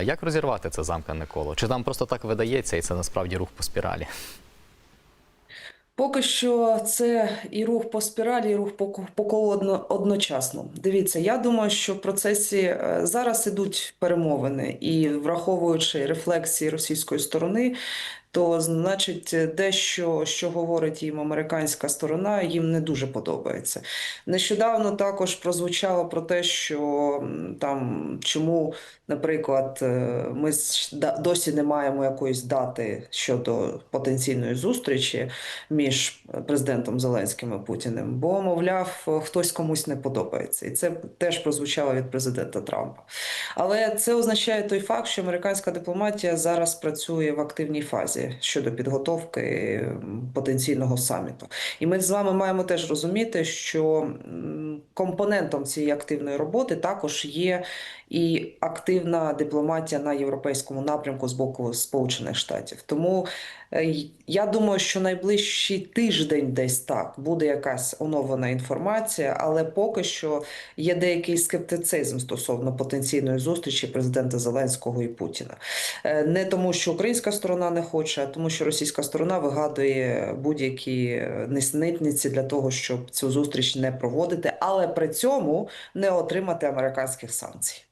А як розірвати це замкане коло? Чи там просто так видається, і це насправді рух по спіралі? Поки що це і рух по спіралі, і рух по, колу одно, одночасно. Дивіться, я думаю, що в процесі е, зараз ідуть перемовини, і враховуючи рефлексії російської сторони, то значить дещо, що говорить їм американська сторона, їм не дуже подобається. Нещодавно також прозвучало про те, що там чому, наприклад, е, ми досі не маємо якоїсь дати щодо потенційної зустрічі між президентом Зеленським і Путіним, бо, мовляв, хтось комусь не подобається. І це теж прозвучало від президента Трампа. Але це означає той факт, що американська дипломатія зараз працює в активній фазі щодо підготовки потенційного саміту. І ми з вами маємо теж розуміти, що компонентом цієї активної роботи також є і активна дипломатія на європейському напрямку з боку Сполучених Штатів. Тому е, я думаю, що найближчий тиждень десь так буде якась оновлена інформація, але поки що є деякий скептицизм стосовно потенційної зустрічі президента Зеленського і Путіна. Е, Не тому, що українська сторона не хоче, а тому, що російська сторона вигадує будь-які е, несенітниці для того, щоб цю зустріч не проводити, але при цьому не отримати американських санкцій.